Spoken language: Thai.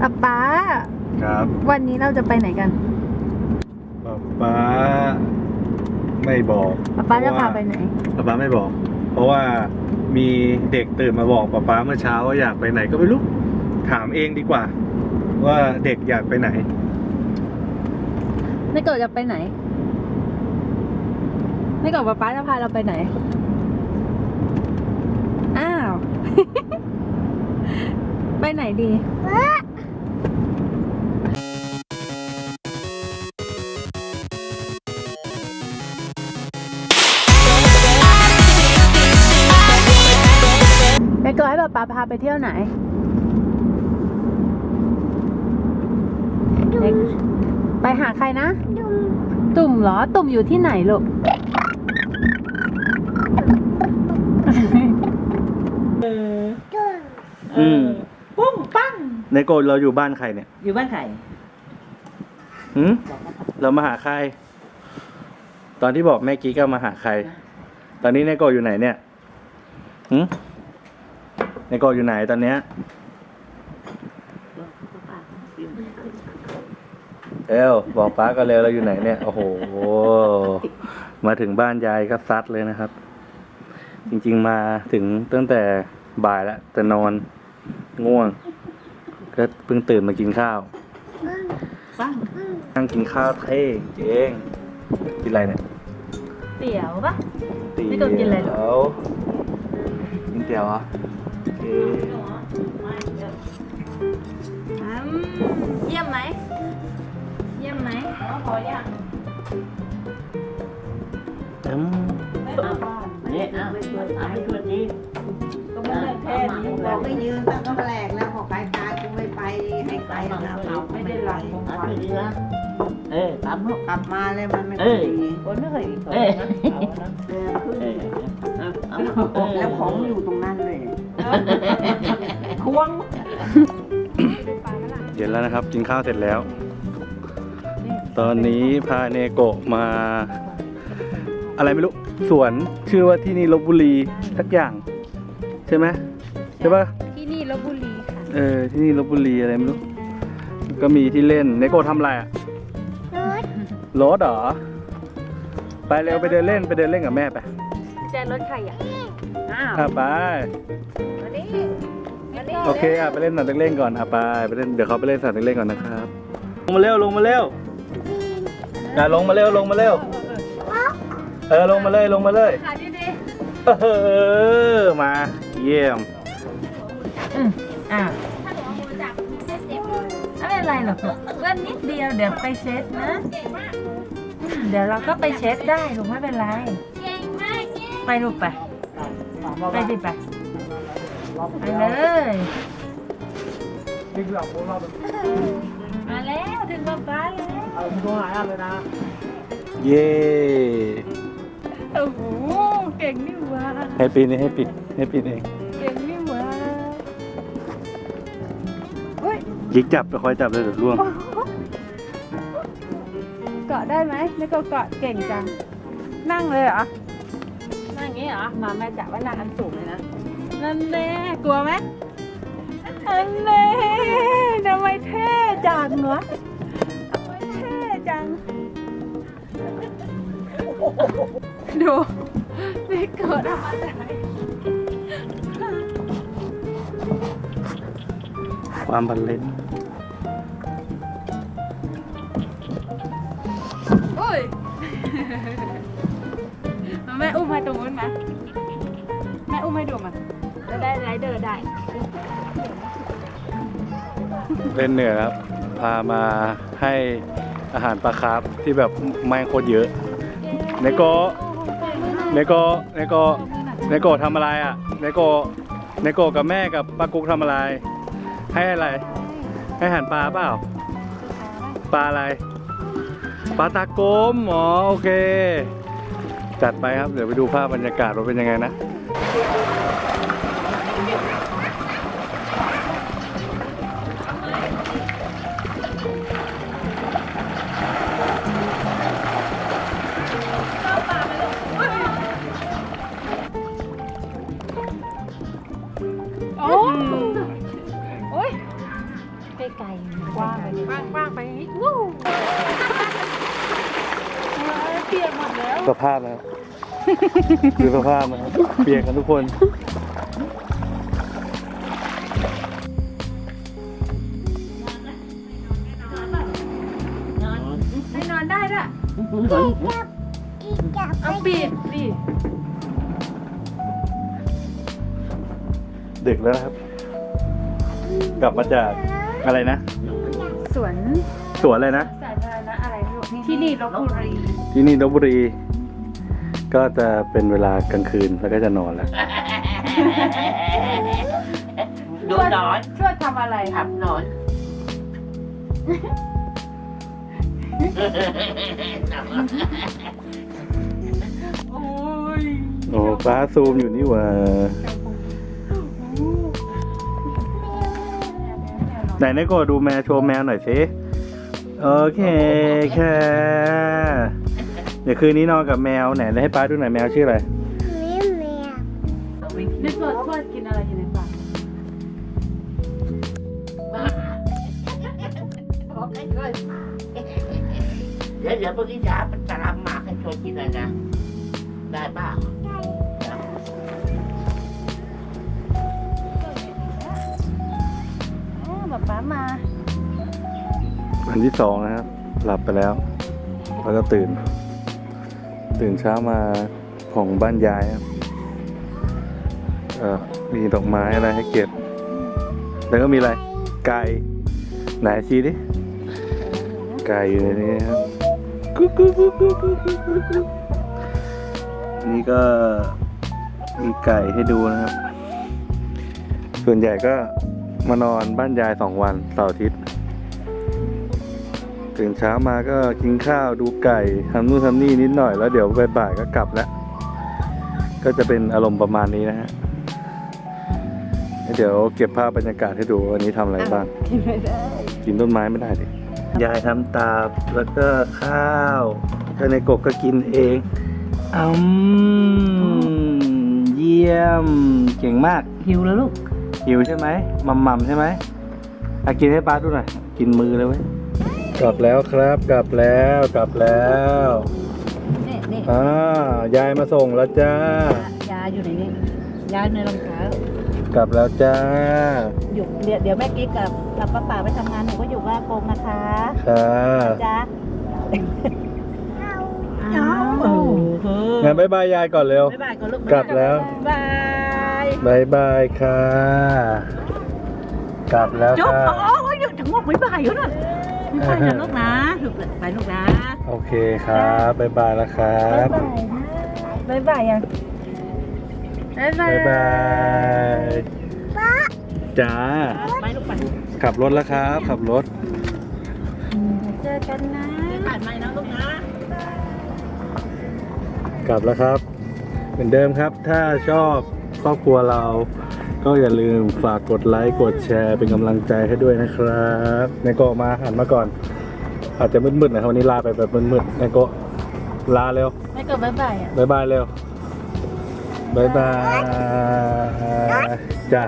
ป๊าป๊า ครับวันนี้เราจะไปไหนกันป๊าป๊าไม่บอกป๊าป๊าจะพาไปไหนป๊าป๊าไม่บอก เพราะว่ามีเด็กตื่นมาบอกป๊าป๊าเมื่อเช้าว่าอยากไปไหนก็ไม่รู้ถามเองดีกว่า ว่าเด็กอยากไปไหนไม่เกิดจะไปไหนไม่เกิดป๊าป๊าจะพาเราไปไหนอ้าว ไปไหนดี ป๊าป๊าพาไปเที่ยวไหนไปหาใครนะตุ่มเหรอ ตุ่มอยู่ที่ไหนลูกอืม ปุ้งปั้งในโกเราอยู่บ้านใครเนี่ยอยู่บ้านไข่หืมเรามาหาใคร ตอนที่บอกแม่กี้ก็มาหาใคร ตอนนี้ในโกอยู่ไหนเนี่ยหืม ในโกอยู่ไหนตอนเนี้ยเอลบอกป้าก็เร็วเราอยู่ไหนเนี่ยโอ้โห มาถึงบ้านยายก็ซัดเลยนะครับ จริง ๆ มาถึงตั้งแต่บ่ายแล้วแต่นอนง่วง ก็เพิ่งตื่นมากินข้าวปั้งนั่งกินข้าวเท่เองกินอะไรเนี่ยเตี๋ยวปะเตี๋ยวไม่ต้องกินอะไรหรอกินเตี๋ยวเหรอโอเคเยี่ยมไหม เยี่ยมไหมพอยังอืมเนี่ยเอาเอาให้ตัวนี้ก็ไม่ได้แค่นี้บอกไม่ยืนตั้งแต่แรกแล้วบอกใครตายกูไม่ไปให้ใครนะเราไม่ได้หลับคงเอาวันตัวนี้นะเออตามลูกกลับมาเลยมันไม่เอค่อยอดีคนไม่เคยอีกเออเดินขึ้นเออเอาเอาเออแล้วของอยู่ตรงนั้นเลย ควงเย็นแล้วนะครับ กินข้าวเสร็จแล้ว ตอนนี้พาเนโกะมา อะไรไม่รู้ สวนชื่อว่าที่นี่ลบบุรีสักอย่าง ใช่ไหมใช่ปะที่นี่ลบบุรีค่ะ เออ ที่นี่ลบบุรีอะไรไม่รู้ ก็มีที่เล่นเนโกะทำอะไรอะรถเหรอ ไปเร็วไปเดินเล่นไปเดินเล่นกับแม่ไปแจรถใครอะ อ้าวอะไป มาดิมาดิโอเคอะไปเล่นสนามเด็กเล่นก่อนอะไปไปเล่นเดี๋ยวเขาไปเล่นสนามเด็กเล่นก่อนนะครับ ลงมาเร็วลงมาเร็วอะลงมาเร็วลงมาเร็ว เออลงมาเลยลงมาเลย ขาดิดิเออมาเยี่ยมอืมอะไม่เป็นไรหรอกลูกเพื่อนนิดเดียวเดี๋ยวไปเช็ดนะอืมเดี๋ยวเราก็ไปเช็ดได้ลูกไม่เป็นไรไปลูกไป ไปดิไปไปเลยมาแล้วถึงบ้านป้าแล้วเย้โอ้โหเก่งนี่หว่าให้ปีนี้ให้ปิดให้ปิดเองเก่งนี่หว่าเฮ้ยยิกจับไปคอยจับเลยเดี๋ยวร่วงเกาะได้ไหมนี่ก็เกาะเก่งจัง นั่งเลยเหรอ นั่งอย่างนี้เหรอ มาแม่จ๋าว่านั่งอันสูงเลยนะ นั่นแน่กลัวไหมอันแน่ทำไมเท่จังวะทำไมเท่จัง ดูนี่เกิดอะไรความบันเลนอุ้ย แม่อุ้มให้ตรงนู้นไหมแม่อุ้มให้ดูมาจะได้ไรเดอร์ได้ เล่นเหนือครับ พามาให้อาหารปลาคาร์ฟที่แบบแมงโคตรเยอะเนโกะเนโกะเนโกะเนโกทำอะไรอะเนโกะเนโกกับแม่กับป้ากุ๊กทำอะไร ให้อะไร ให้อาหารปลาเปล่า ปลาอะไร ปลาตากลมอ๋อโอเค จัดไปครับ เดี๋ยวไปดูภาพบรรยากาศว่าเป็นยังไงนะโอ้โอ้ยเก่งไกลๆกว้างไปกว้างกว้างไป สภาพนะครับ คือสภาพนะครับเปียกกันทุกคนให้นอนได้ด้วยเอาปีกปีกดึกแล้วนะครับ กลับมาจากอะไรนะ สวนสวนอะไรนะ สาธารณะอะไรไม่รู้ที่นี่ลบบุรี ที่นี่ลบบุรี ก็จะเป็นเวลากลางคืนแล้วก็จะนอนแล้วดูหนอนช่วยทำอะไรทำหนอนโอ้ยโอ้ฟ้าซูมอยู่นี่หว่าไหนนายโกดูแมวโชว์แมวหน่อยสิ โอเคแค่ เดี๋ยวคืนนี้นอนกับแมวไหนให้ป้าดูหน่อยแมวชื่ออะไรนี่ตัวทวดกินอะไรอยู่ในปากเดี๋ยวเดี๋ยวพวกนี้จะเป็นตารางหมากให้ชวนกินเลยนะ ได้ป่ะป๊าป๊ามา วันที่สองนะครับ หลับไปแล้ว แล้วก็ตื่น ตื่นเช้ามาผ่องบ้านยายครับมีดอกไม้อะไรให้เก็บ แล้วก็มีอะไร ไก่ ไหนชีดิ ไก่อยู่ในนี้ครับนี่ก็มีไก่ให้ดูนะครับ ส่วนใหญ่ก็มานอนบ้านยายสองวันเสาร์อาทิตย์ ตื่นเช้ามาก็กินข้าวดูไก่ทำนู่นทำนี่นิดหน่อยแล้วเดี๋ยวบ่ายๆก็กลับแล้วก็จะเป็นอารมณ์ประมาณนี้นะฮะเดี๋ยวเก็บภาพบรรยากาศให้ดูวันนี้ทำอะไรบ้าง กินไม่ได้กินต้นไม้ไม่ได้ดิยายทำตาบแล้วก็ข้าวก็ในกบก็กินเองอืมเยี่ยมเก่งมากหิวแล้วลูกหิวใช่ไหมมัมมัมใช่ไหมอากินให้ป้าดูหน่อยกินมือเลยเว้ย กลับแล้วครับ กลับแล้วกลับแล้วนี่นี่อ่ายายมาส่งแล้วจ้า ยาอยู่ในนี้ยาในรองเท้ากลับแล้วจ้า อยู่เดี๋ยวเดี๋ยวแม่กิ๊กกับกับป้าป๋าไปทำงานหนูก็อยู่ว่ากงนะคะค่ะจ้าอ้าวโอ้โหงั้นบายบายยายก่อนเร็ว บ๊ายบายก่อนลูกกลับแล้ว บายบายบายค่ะ กลับแล้วจบค่ะ อ๋ออยู่ทั้งหมดบ๊ายบายอยู่นั่น ไม่ใช่นะลูกนะลูกไปลูกนะโอเคครับบายบายแล้วครับบายบายยังบายบายบายบายจ้าไปลูกไปขับรถแล้วครับ ขับรถเจอกันนะผ่านไปนะลูกนะกลับแล้วครับ เหมือนเดิมครับถ้าชอบครอบครัวเรา ก็อย่าลืมฝากกดไลค์กดแชร์เป็นกำลังใจให้ด้วยนะครับนายโกะมาหันมาก่อน อาจจะมืดๆนะครับวันนี้ลาไปแบบมืดๆนายโกะลาเร็วไม่ก็บายบายอะ บายบายเร็วบายบายจ้ะ